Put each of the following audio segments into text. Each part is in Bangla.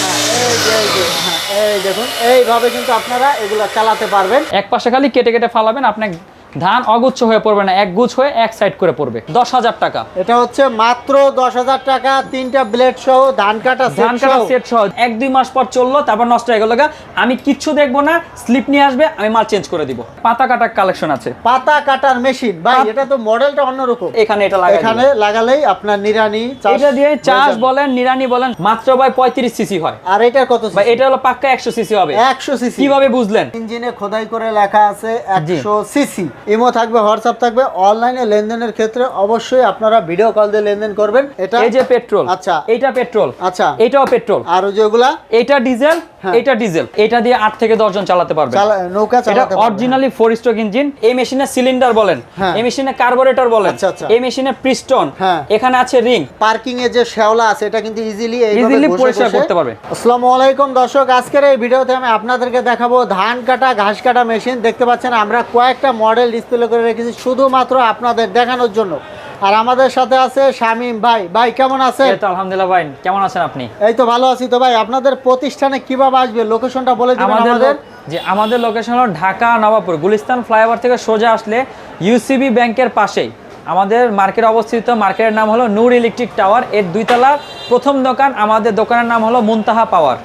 হ্যাঁ হ্যাঁ এই দেখুন, এইভাবে কিন্তু আপনারা এগুলো চালাতে পারবেন। এক পাশে খালি কেটে কেটে ফালাবেন, আপনি ধান অগুচ্ছ হয়ে পড়বে না এক গুছ হয়ে এক সাইড করে পড়বে। দশ হাজার টাকা। এটা হচ্ছে মাত্র দশ হাজার টাকা তিনটা ব্লেড সহ ধান কাটা ধান কাটা সেট সহ। এক দুই মাস পর চলল তারপর নষ্ট হয়ে গেল আমি কিচ্ছু দেখব না স্লিপ নিয়ে আসবে আমি মাল চেঞ্জ করে দিব। পাতা কাটার কালেকশন আছে। পাতা কাটার মেশিন ভাই এটা তো মডেলটা অন্যরকম। এখানে এটা লাগাই এখানে লাগালেই আপনার নিরানি এটা দিয়ে চাষ বলেন নিরানি বলেন মাত্র ভাই পঁয়ত্রিশ সিসি হয়। আর এটার কত ভাই এটা হলো পাক্কা একশো সিসি হবে। একশো সিসি কীভাবে বুঝলেন? ইঞ্জিনে খোদাই করে লেখা আছে একশো সিসি ইমো থাকবে হোয়াটসঅ্যাপ থাকবে অনলাইনে লেনদেনের ক্ষেত্রে অবশ্যই আপনারা ভিডিও কল দিয়ে লেনদেন করবেন এটা এই যে পেট্রোল আচ্ছা। এইটা পেট্রোল আচ্ছা এইটাও পেট্রোল আর যেগুলা এইটা ডিজেল হ্যাঁ। এইটা ডিজেল এটা দিয়ে আট থেকে দশ জন চালাতে পারবে নৌকা এটা চালাতে পারবে। অরিজিনালি ফোর স্ট্রোক ইঞ্জিন এই মেশিনের সিলিন্ডার বলেন হ্যাঁ। এই মেশিনে কার্বোরেটর বলেন আচ্ছা, আচ্ছা। এই মেশিনে পিস্টন হ্যাঁ। এখানে আছে রিং পার্কিং এ যে শ্যাওলা আছে এটা কিন্তু ইজিলি Easily পরিষ্কার করতে পারবে। আসসালামু আলাইকুম দর্শক আজকের এই ভিডিওতে আমি আপনাদেরকে দেখাবো ধান কাটা ঘাস কাটা মেশিন দেখতে পাচ্ছেন আমরা কয়েকটা মডেল ডিসপ্লে করে রেখেছি শুধুমাত্র আপনাদের দেখানোর জন্য। আর আমাদের সাথে আছে শামিম ভাই। ভাই কেমন আছেন? এই তো আলহামদুলিল্লাহ ভাই। কেমন আছেন আপনি? এই তো ভালো আছি তো ভাই। আপনাদের প্রতিষ্ঠানে কীভাবে আসবে? লোকেশনটা বলে আমাদের আমাদের। যে আমাদের লোকেশন হলো ঢাকা নবাবপুর। গুলিস্তান ফ্লাইওভার থেকে সোজা আসলে ইউসিবি ব্যাংকের পাশেই। আমাদের মার্কেট অবস্থিত। মার্কেটের নাম হলো নূর ইলেকট্রিক টাওয়ার। এর দুইতলার প্রথম দোকান। আমাদের দোকানের নাম হলো মুনতাহা পাওয়ার।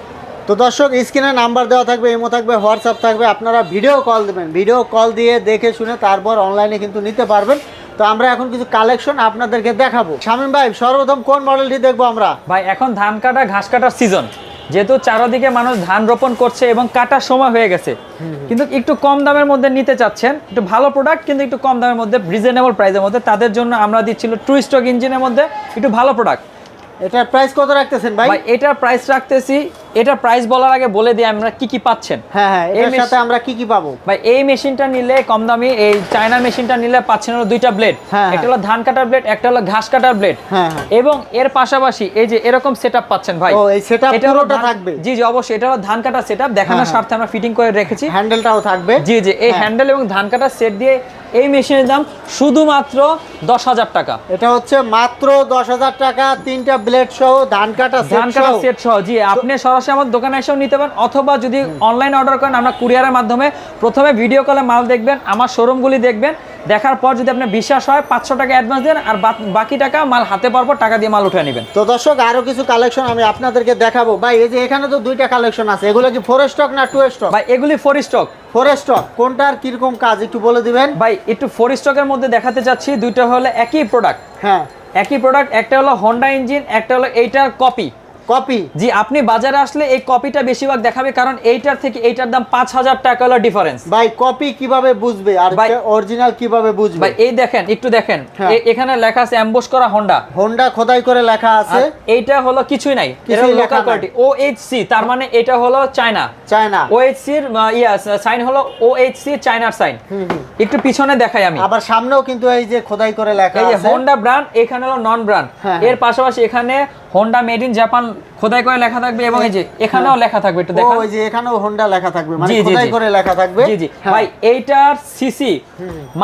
তো দর্শক স্ক্রিনে নাম্বার দেওয়া থাকবে ইমো থাকবে হোয়াটসঅ্যাপ থাকবে আপনারা ভিডিও কল দেবেন। ভিডিও কল দিয়ে দেখে শুনে তারপর অনলাইনে কিন্তু নিতে পারবেন। তো আমরা এখন কিছু কালেকশন আপনাদেরকে দেখাবো। শামিম ভাই সর্বপ্রথম কোন মডেলটি দেখব আমরা? ভাই এখন ধান কাটা ঘাস কাটার সিজন যেহেতু চারদিকে মানুষ ধান রোপণ করছে এবং কাটার সময় হয়ে গেছে। কিন্তু একটু কম দামের মধ্যে নিতে চাচ্ছেন। একটু ভালো প্রোডাক্ট কিন্তু একটু কম দামের মধ্যে রিজনেবল প্রাইসের মধ্যে। তাদের জন্য আমরা দিচ্ছিল টু স্টক ইঞ্জিনের মধ্যে একটু ভালো প্রোডাক্ট এটার প্রাইস কত রাখতেছেন ভাই? ভাই এটার প্রাইস রাখতেছি এটার প্রাইস বলার আগে বলে দিই আমরা কি কি পাচ্ছেন। হ্যাঁ হ্যাঁ এর সাথে আমরা কি কি পাবো? ভাই এই মেশিনটা নিলে কম দামি এই চায়না মেশিনটা নিলে পাচ্ছেন হলো দুইটা ব্লেড হ্যাঁ, একটা হলো ধান কাটার ব্লেড একটা হলো ঘাস কাটার ব্লেড হ্যাঁ, হ্যাঁ। এবং এর পাশাপাশি এই যে এরকম সেটআপ পাচ্ছেন ভাই ও, এই এটা পুরোটা থাকবে? জি জি অবশ্যই এটা হলো ধান কাটার সেটআপ দেখানোর হ্যাঁ। স্বার্থে আমরা ফিটিং করে রেখেছি। হ্যান্ডেলটাও থাকবে। জি জি এই হ্যাঁ। হ্যান্ডেল এবং ধান কাটার সেট দিয়ে এই মেশিনের দাম শুধুমাত্র দশ হাজার টাকা। এটা হচ্ছে মাত্র দশ হাজার টাকা তিনটা ব্লেড সহ ধান কাটা ধান কাটার সেট সহ জি আপনি সরাসরি আমার দোকানে এসেও নিতে পারেন অথবা যদি অনলাইন অর্ডার করেন আমরা কুরিয়ারের মাধ্যমে প্রথমে ভিডিও কলে মাল দেখবেন আমার শোরুমগুলি দেখবেন দেখার পর যদি আপনার বিশ্বাস হয় পাঁচশো টাকা অ্যাডভান্স দেন আর বাকি টাকা মাল হাতে পারব টাকা দিয়ে মাল উঠে নেবেন। তো দর্শক আরও কিছু কালেকশন আমি আপনাদেরকে দেখাবো। ভাই এই যে এখানে তো দুইটা কালেকশন আছে। এগুলো কি ফোর স্টক না টু স্টক ভাই এগুলি ফোর স্টক ফোর স্টক কোনটার কীরকম কাজ একটু বলে দিবেন? ভাই একটু ফোর স্টকের মধ্যে দেখাতে চাচ্ছি দুইটা হলো একই প্রোডাক্ট হ্যাঁ। একই প্রোডাক্ট একটা হলো হন্ডা ইঞ্জিন একটা হলো এইটার কপি কপি জি আপনি বাজারে আসলে এই কপিটা বেশিরভাগ দেখাবে কারণ এইটার থেকে এইটার দাম পাঁচ হাজার টাকা হলো ডিফারেন্স ভাই কপি কীভাবে বুঝবে? আর ভাই- অরিজিনাল কীভাবে বুঝবে? ভাই এই দেখেন একটু দেখেন। হ্যাঁ। এখানে লেখা আছে অ্যাম্বুশ করা হোন্ডা হোন্ডা খোদাই করে লেখা আছে। এইটা হলো কিছুই নাই। এটা লোকাল। কোয়ালিটি ওএইচসি তার মানে এটা হলো চায়না চায়না ওএইচসি এর ইয়া সাইন হলো ওএইচসি চায়নার সাইন একটু পিছনে দেখাই আমি। আবার সামনেও কিন্তু এই যে খোদাই করে লেখা আছে। হোন্ডা ব্র্যান্ড এখানে হলো নন ব্র্যান্ড হ্যাঁ, এর পাশাপাশি এখানে হোন্ডা মেড ইন জাপান খোদাই করে লেখা থাকবে এবং এই যে এখানেও লেখা থাকবে একটু ও দেখান। ওই যে এখানেও হোন্ডা লেখা থাকবে মানে খোদাই করে লেখা থাকবে। জি জি। হ্যাঁ। ভাই এইটার সিসি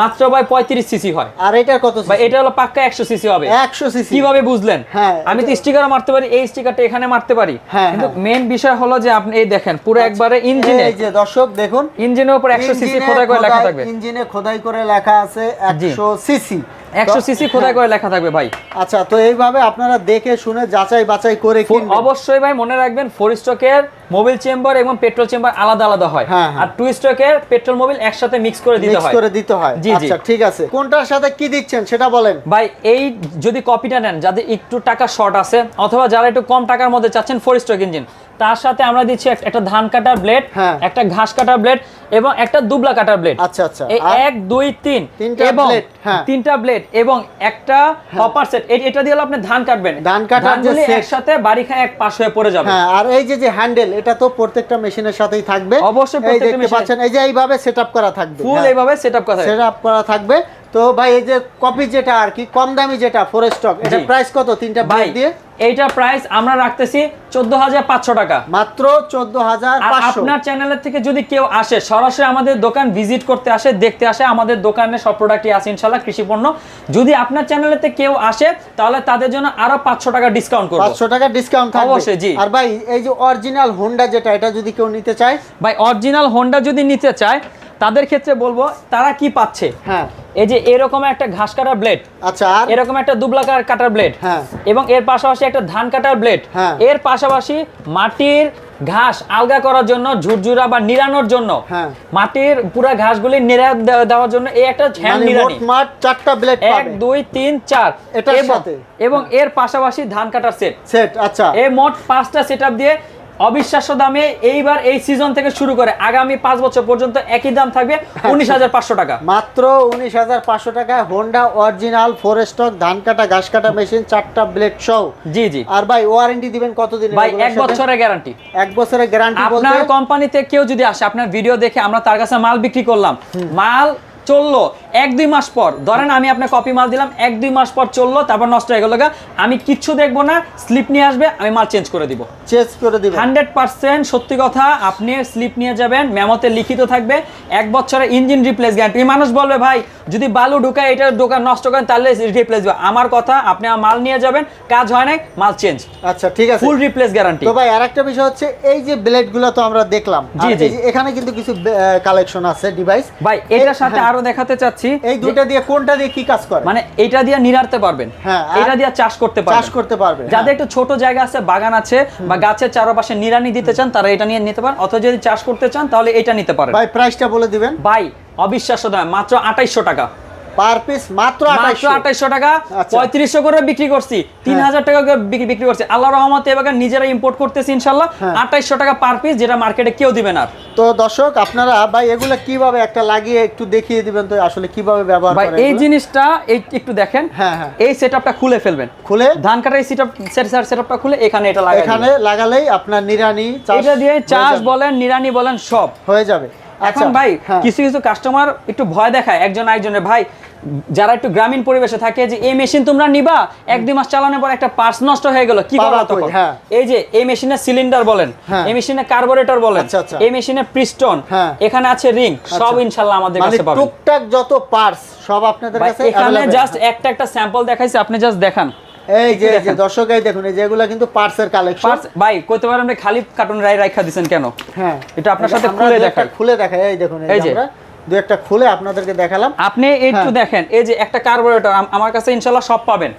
মাত্র ভাই পঁয়ত্রিশ সিসি হয়। আর এটার কত ভাই এটা হলো পাক্কা একশো সিসি হবে। একশো সিসি কীভাবে বুঝলেন? হ্যাঁ, আমি তো স্টিকারও মারতে পারি এই স্টিকারটা এখানে মারতে পারি। হ্যাঁ, কিন্তু মেইন বিষয় হলো যে আপনি এই দেখেন পুরো একবারে ইঞ্জিনে এই যে দর্শক দেখুন। ইঞ্জিনের উপর একশো সিসি খোদাই করে লেখা থাকবে। ইঞ্জিনে খোদাই করে লেখা আছে একশো সিসি একশো সিসি খোদাই করে লেখা থাকবে ভাই। আচ্ছা তো এইভাবে আপনারা দেখে শুনে যাচাই বাছাই করে অবশ্যই ভাই মনে রাখবেন ফোর স্টকের মোবিল চেম্বার এবং পেট্রোল চেম্বার আলাদা আলাদা হয়। হ্যাঁ, হ্যাঁ। আর টু স্টকের পেট্রোল মোবিল একসাথে মিক্স করে দিতে হয়। করে দিতে হয়। জি। আচ্ছা ঠিক আছে। কোনটার সাথে কি দিচ্ছেন সেটা বলেন। ভাই এই যদি কপিটা নেন যাদের একটু টাকা শর্ট আছে অথবা যারা একটু কম টাকার মধ্যে চাচ্ছেন ফোর স্ট্রোক ইঞ্জিন তার সাথে আমরা দিচ্ছি একটা ধান কাটার ব্লেড হ্যাঁ। একটা ঘাস কাটার ব্লেড এবং একটা দুবলা কাটার ব্লেড আচ্ছা আচ্ছা। এই এক দুই তিন তিনটা এবং হ্যাঁ। তিনটা ব্লেড এবং একটা হপার সেট এটা দিয়ে হলো আপনি ধান কাটবেন। ধান কাটার যে set। একসাথে বাড়ি খায় এক পাশ হয়ে পড়ে যাবে। হ্যাঁ আর এই যে যে হ্যান্ডেল এটা তো প্রত্যেকটা মেশিনের সাথেই থাকবে। অবশ্যই প্রত্যেকটা machine- পাচ্ছেন এই যে এইভাবে সেটআপ করা থাকবে। ফুল এইভাবে সেটআপ করা থাকে। সেটআপ করা থাকবে। তো ভাই এই যে কপি যেটা আর কি কম দামি যেটা ফোর স্টক এটা প্রাইস কত তিনটা ভাই দিয়ে? এইটার প্রাইস আমরা রাখতেছি চোদ্দ হাজার পাঁচশো টাকা। মাত্র চোদ্দ হাজার আপনার চ্যানেলের থেকে যদি কেউ আসে সরাসরি আমাদের দোকান ভিজিট করতে আসে দেখতে আসে আমাদের দোকানে সব প্রোডাক্টই আছে ইনশাল্লাহ কৃষি পণ্য। যদি আপনার চ্যানেলেতে কেউ আসে তাহলে তাদের জন্য আরও পাঁচশো টাকা ডিসকাউন্ট করব। পাঁচশো টাকা ডিসকাউন্ট অবশ্যই, জি। আর ভাই এই যে অরিজিনাল হোন্ডা যেটা এটা যদি কেউ নিতে চায়? ভাই অরিজিনাল হোন্ডা যদি নিতে চায় তাদের ক্ষেত্রে বলব তারা কি পাচ্ছে হ্যাঁ এই যে এরকম একটা ঘাস কাটার ব্লেড আচ্ছা আর এরকম একটা দুবলাকার কাটার ব্লেড হ্যাঁ। এবং এর পাশাপাশি একটা ধান কাটার ব্লেড হ্যাঁ। এর পাশাপাশি মাটির ঘাস আলগা করার জন্য ঝুরঝুরা বা নিরানোর জন্য। মাটির পুরো ঘাসগুলি নিরা দেওয়ার জন্য এই একটা হ্যান্ড মানে নিরানি মাঠ চারটা ব্লেড এক দুই তিন চার এটার সাথে? এবং এর পাশাপাশি ধান কাটার সেট সেট আচ্ছা এই মোট পাঁচটা সেট দিয়ে অবিশ্বাস্য দামে এইবার এই সিজন থেকে শুরু করে আগামী পাঁচ বছর পর্যন্ত একই দাম থাকবে। উনিশ হাজার পাঁচশো টাকা। মাত্র উনিশ হাজার পাঁচশো টাকা হোন্ডা অরিজিনাল ফোর স্টক ধান কাটা ঘাস কাটা মেশিন চারটা ব্লেড সহ। জি জি। আর ভাই ওয়ারেন্টি দিবেন কতদিন ভাই এক বছরের গ্যারান্টি এক বছরের গ্যারান্টি আপনার কোম্পানিতে কেউ যদি আসে আপনার ভিডিও দেখে আমরা তার কাছে মাল বিক্রি করলাম মাল চলল এক দুই মাস পর ধরেন আমি আপনার কপি মাল দিলাম এক দুই মাস পর চলল তারপর নষ্ট হয়ে গেল আমি কিচ্ছু দেখব না স্লিপ নিয়ে আসবে আমি মাল চেঞ্জ করে দিব। চেঞ্জ করে দিবেন হান্ড্রেড পার্সেন্ট সত্যি কথা আপনি স্লিপ নিয়ে যাবেন মেমোতে লিখিত থাকবে এক বছরের ইঞ্জিন রিপ্লেস গ্যারান্টি মানুষ বলবে ভাই যদি বালু ঢুকায় এটা দোকান নষ্ট করেন তাহলে রিপ্লেস দিবে। আমার কথা আপনি আমার মাল নিয়ে যাবেন কাজ হয় নাই মাল চেঞ্জ আচ্ছা ঠিক আছে। ফুল রিপ্লেস গ্যারান্টি তো ভাই আরেকটা বিষয় হচ্ছে এই যে ব্লেডগুলো তো আমরা দেখলাম জি, জি। এখানে কিন্তু কিছু কালেকশন আছে ডিভাইস ভাই এটার সাথে আরও দেখাতে চাচ্ছি এই দুইটা দিয়ে কোনটা দিয়ে কি কাজ করে? মানে এটা দিয়ে নিরাড়তে পারবেন। হ্যাঁ, এটা দিয়ে চাষ করতে পারবেন। চাষ করতে পারবেন যাদের একটু ছোট জায়গা আছে বাগান আছে বা গাছের চারপাশে নিরানি দিতে চান তারা এটা নিয়ে নিতে পারেন। অথবা যদি চাষ করতে চান তাহলে এটা নিতে পারেন। ভাই প্রাইসটা বলে দিবেন। ভাই অবিশ্বাস্য দাম মাত্র আঠাইশশো টাকা। পার পিস মাত্র মাত্র 2800 টাকা। আচ্ছা। পঁয়ত্রিশশো করে বিক্রি করছি। তিন হাজার টাকা করে বিক্রি করছি। আল্লাহ রহমতে এবার নিজেরা ইম্পোর্ট করতেছি ইনশাল্লাহ। হ্যাঁ। আঠাইশশো টাকা পার পিস যেটা মার্কেটে কেউ দিবে না। আর। তো দর্শক আপনারা ভাই এগুলো কীভাবে একটা লাগিয়ে একটু দেখিয়ে দিবেন তো আসলে কীভাবে ব্যবহার ভাই করে এই জিনিসটা এই একটু দেখেন। হ্যাঁ, হ্যাঁ। এই সেটআপটা খুলে ফেলবেন। খুলে? ধান কাটার এই সেটআপ সেটআপটা খুলে এখানে এটা লাগাই এখানে লাগালেই আপনার নিরানি চাষ এটা দিয়ে হয়ে চাষ বলেন নিরানি বলেন সব। হয়ে যাবে। এখন আচ্ছা, ভাই হ্যাঁ। কিছু কিছু কাস্টমার একটু ভয় দেখায় একজন একজনের ভাই যারা একটু গ্রামীণ পরিবেশে থাকে যে এই মেশিন তোমরা নিবা এক দুই মাস চালানোর পর একটা পার্টস নষ্ট হয়ে গেল কি করবা তখন হ্যাঁ। এই যে এই মেশিনের সিলিন্ডার বলেন হ্যাঁ। এই মেশিনের কার্বোরেটর বলেন আচ্ছা, আচ্ছা। এই মেশিনের পিস্টন। এখানে আছে রিং সব। ইনশাল্লাহ আমাদের মানে কাছে পাবেন টুকটাক যত পার্টস সব আপনাদের কাছে এখানে জাস্ট একটা একটা স্যাম্পল দেখাইছি আপনি জাস্ট দেখান এই যে যে দর্শক এই দেখুন এই যেগুলো কিন্তু পার্টসের কালেকশন ভাই কইতে পারেন আপনি খালি কার্টুন রাই রাখা দিছেন কেন? হ্যাঁ। এটা আপনার সাথে খুলে দু একটা দেখাই। খুলে দেখাই এই দেখুন এই যে। আমরা দু একটা খুলে আপনাদেরকে দেখালাম। আপনি একটু হ্যাঁ। দেখেন এই যে একটা কার্বোরেটর আমার কাছে ইনশাল্লাহ সব পাবেন।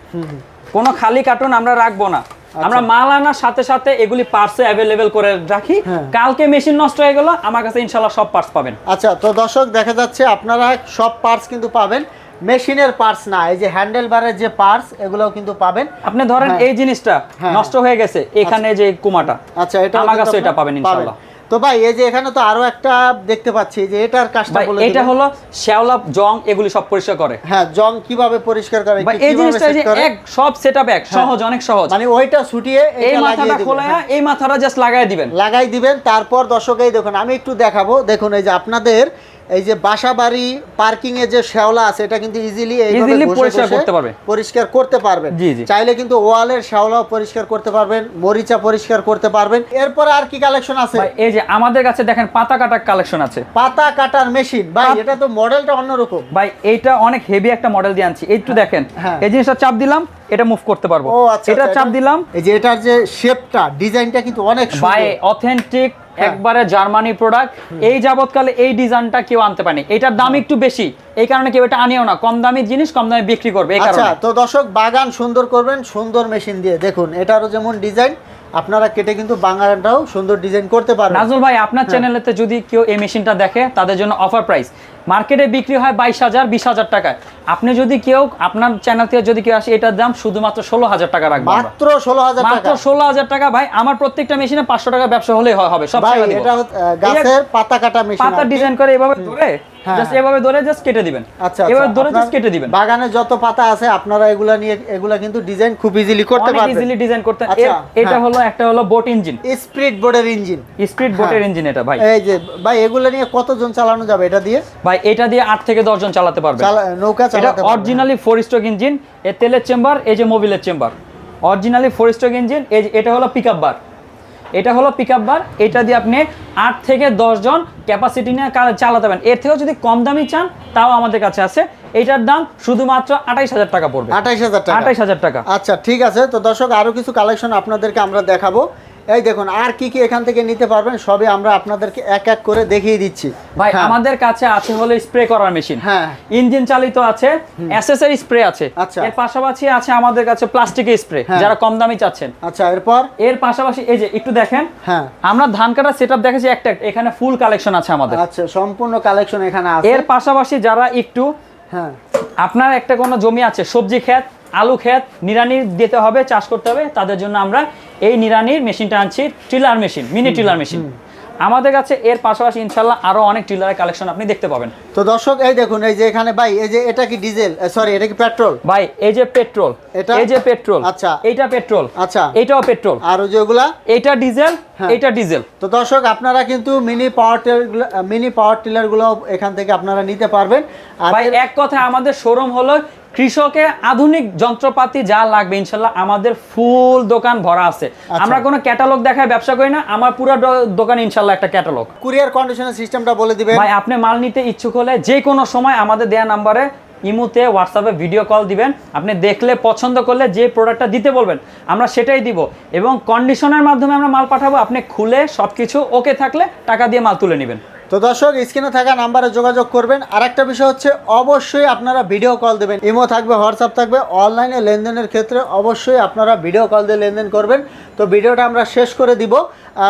কোনো খালি কার্টুন আমরা রাখব না। আমরা মাল আনার সাথে সাথে এগুলি পার্টসে অ্যাভেলেবেল করে রাখি। হ্যাঁ। কালকে মেশিন নষ্ট হয়ে গেল আমার কাছে ইনশাল্লাহ সব পার্টস পাবেন। আচ্ছা তো দর্শক দেখা যাচ্ছে আপনারা সব পার্টস কিন্তু পাবেন। মেশিনের পার্টস না এই যে হ্যান্ডেল বারের যে পার্টস এগুলোও কিন্তু পাবেন। আপনি ধরেন হ্যাঁ। এই জিনিসটা হ্যাঁ। নষ্ট হয়ে গেছে এখানে যে কুমাটা আচ্ছা এটা আমার কাছে এটা পাবেন ইনশাল্লাহ তো ভাই এই যে এখানে তো আরও একটা দেখতে পাচ্ছি যে এটার কাজটা বলে এটা হলো শ্যাওলা জং এগুলি সব পরিষ্কার করে। হ্যাঁ জং কীভাবে পরিষ্কার করে এই জিনিসটা যে এক সব সেটআপ এক সহজ অনেক সহজ। মানে ওইটা ছুটিয়ে এই মাথাটা। খোলা হ্যাঁ। এই মাথাটা জাস্ট লাগাই দিবেন। লাগাই দিবেন তারপর দর্শকেই দেখুন আমি একটু দেখাবো। দেখুন এই যে আপনাদের এই যে বাসা বাড়ি পার্কিং এ যে শ্যাওলা আছে এটা কিন্তু ইজিলি Easily পরিষ্কার করতে পারবে। পরিষ্কার করতে পারবেন। জি, জি। চাইলে কিন্তু ওয়ালের শ্যাওলাও পরিষ্কার করতে পারবেন মরিচা পরিষ্কার করতে পারবেন। এরপর আর কি কালেকশন আছে? এই যে আমাদের কাছে দেখেন পাতা কাটার কালেকশন আছে। পাতা কাটার মেশিন ভাই এটা তো মডেলটা অন্যরকম। ভাই এটা অনেক হেভি একটা মডেল দিয়ে আনছি। একটু দেখেন হ্যাঁ। এই জিনিসটা চাপ দিলাম এটা মুভ করতে পারব। ও আচ্ছা এটা আচ্ছা, চাপ দিলাম। এই যে এটার যে শেপটা ডিজাইনটা কিন্তু অনেক ভাই অথেন্টিক হ্যাঁ। একবারে জার্মানি প্রোডাক্ট এই যাবৎকালে এই ডিজাইনটা কেউ আনতে পারেনি। এটার দাম হ্যাঁ। একটু বেশি। এই কারণে কেউ এটা আনিও না। কম দামি জিনিস কম দামে বিক্রি করবে। এই আচ্ছা তো দর্শক বাগান সুন্দর করবেন সুন্দর মেশিন দিয়ে। দেখুন এটারও যেমন ডিজাইন আপনারা কেটে কিন্তু বাগানটাও সুন্দর ডিজাইন করতে পারবেন। নাজুল ভাই। আপনার চ্যানেলেতে যদি কেউ এই মেশিনটা দেখে তাদের জন্য অফার প্রাইস মার্কেটে বিক্রি হয় বাইশ হাজার বিশ হাজার টাকায়। আপনি যদি কেউ আপনার চ্যানেল থেকে যদি কেউ আসে এটার দাম শুধুমাত্র ষোলো হাজার টাকা রাখব আমরা। মাত্র ষোলো হাজার মাত্র ষোলো হাজার টাকা। ভাই আমার প্রত্যেকটা মেশিনে পাঁচশো টাকা ব্যবসা হলেই হবে সব এটা গাছের পাতা কাটা মেশিন পাতা ডিজাইন করে এভাবে ধরে জাস্ট হ্যাঁ। এভাবে ধরে জাস্ট কেটে দিবেন। আচ্ছা এভাবে আচ্ছা, ধরে জাস্ট কেটে দিবেন। বাগানে যত পাতা আছে আপনারা এগুলা নিয়ে এগুলা কিন্তু ডিজাইন খুব ইজিলি করতে পারবেন। ইজিলি ডিজাইন করতে আচ্ছা, এটা হ্যাঁ। হলো একটা হলো বোট ইঞ্জিন স্পিড বোর্ডের ইঞ্জিন বোটের ইঞ্জিন এটা ভাই। এই যে ভাই এগুলা নিয়ে কতজন চালানো যাবে এটা দিয়ে? ভাই এটা দিয়ে আট থেকে দশ জন চালাতে পারবে নৌকা চালাতে। অরিজিনালি ফোর স্ট্রোক ইঞ্জিন এ তেলের চেম্বার এই যে মোবিলের chamber originally four stroke engine এই এটা হলো পিক বার এটা হলো পিক বার এটা দিয়ে আপনি আট থেকে দশ জন ক্যাপাসিটি নিয়ে চালাতে পারেন। এর থেকেও যদি কম দামি চান তাও আমাদের কাছে আছে। এটার দাম শুধুমাত্র আঠাইশ হাজার টাকা পড়বে। আঠাইশ হাজার টাকা। আঠাইশ হাজার টাকা। আচ্ছা ঠিক আছে। তো দর্শক আরও কিছু কালেকশন আপনাদেরকে আমরা দেখাবো। এই দেখুন আর কি কি এখান থেকে নিতে পারবেন সবই আমরা আপনাদেরকে এক এক করে দেখিয়ে দিচ্ছি। ভাই হ্যাঁ, আমাদের কাছে আছে হলো স্প্রে করার মেশিন হ্যাঁ। ইঞ্জিন চালিত আছে অ্যাসেসরি স্প্রে আছে। আচ্ছা। এর পাশাপাশি আছে আমাদের কাছে প্লাস্টিকের স্প্রে হ্যাঁ। যারা কম দামি চাচ্ছেন। আচ্ছা এরপর? এর পাশাপাশি এই যে একটু দেখেন। হ্যাঁ। আমরা ধান কাটার সেটআপ দেখেছি একটা একটা। এখানে ফুল কালেকশন আছে আমাদের। আচ্ছা সম্পূর্ণ কালেকশন এখানে আছে। এর পাশাপাশি যারা একটু হ্যাঁ। আপনার একটা কোনো জমি আছে সবজি ক্ষেত আলু ক্ষেত নিরানি দিতে হবে চাষ করতে হবে তাদের জন্য আমরা এই নিরানির মেশিনটা আনছি tiller machine mini tiller machine আমাদের কাছে এর পাশাপাশি ইনশাল্লাহ আরও অনেক টিলারের কালেকশন আপনি দেখতে পাবেন। তো দর্শক এই দেখুন এই যে এখানে ভাই এই যে এটা কি ডিজেল সরি এটা কি পেট্রোল ভাই এই যে পেট্রোল এটা? এই যে পেট্রোল আচ্ছা। এইটা পেট্রোল আচ্ছা। এটাও পেট্রোল আর ওই যে ওগুলা? এইটা ডিজেল এটা ডিজেল তো দর্শক আপনারা কিন্তু mini power tiller mini power টিলারগুলো এখান থেকে আপনারা নিতে পারবেন। আর ভাই এক কথা আমাদের শোরুম হলো কৃষকের আধুনিক যন্ত্রপাতি যা লাগবে ইনশাল্লাহ আমাদের ফুল দোকান ভরা আছে। আচ্ছা। আমরা কোনো ক্যাটালগ দেখায় ব্যবসা করি না আমার পুরো দোকান ইনশাল্লাহ একটা ক্যাটালগ। কুরিয়ার কন্ডিশনের সিস্টেমটা বলে দিবেন। ভাই আপনি মাল নিতে ইচ্ছুক হলে যে কোনো সময় আমাদের দেয়া নাম্বারে ইমুতে হোয়াটসঅ্যাপে ভিডিও কল দিবেন। আপনি দেখলে পছন্দ করলে যে প্রোডাক্টটা দিতে বলবেন আমরা সেটাই দিব। এবং কন্ডিশনের মাধ্যমে আমরা মাল পাঠাবো আপনি খুলে সব কিছু ওকে থাকলে টাকা দিয়ে মাল তুলে নেবেন। তো দর্শক স্ক্রিনে থাকা নাম্বারে যোগাযোগ করবেন। আর একটা বিষয় হচ্ছে অবশ্যই আপনারা ভিডিও কল দেবেন। ইমো থাকবে হোয়াটসঅ্যাপ থাকবে। অনলাইনে লেনদেনের ক্ষেত্রে অবশ্যই আপনারা ভিডিও কল দিয়ে লেনদেন করবেন। তো ভিডিওটা আমরা শেষ করে দিব।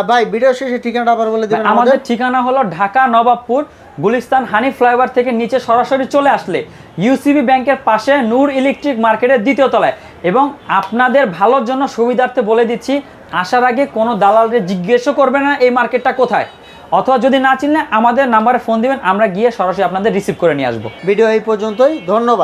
ভাই ভিডিও শেষে ঠিকানাটা আবার বলে দিবেন আমাদের ঠিকানা হলো ঢাকা নবাবপুর গুলিস্তান হানি ফ্লাইওভার থেকে নিচে সরাসরি চলে আসলে ইউসিবি ব্যাংকের পাশে নূর ইলেকট্রিক মার্কেটের দ্বিতীয় তলায়। এবং আপনাদের ভালোর জন্য সুবিধার্থে বলে দিচ্ছি আসার আগে কোনো দালালকে জিজ্ঞেসও করবে না এই মার্কেটটা কোথায়। অথবা যদি না চিনলে আমাদের নাম্বারে ফোন দিবেন, আমরা গিয়ে সরাসরি আপনাদের রিসিভ করে নিয়ে আসব। ভিডিও এই পর্যন্তই, ধন্যবাদ।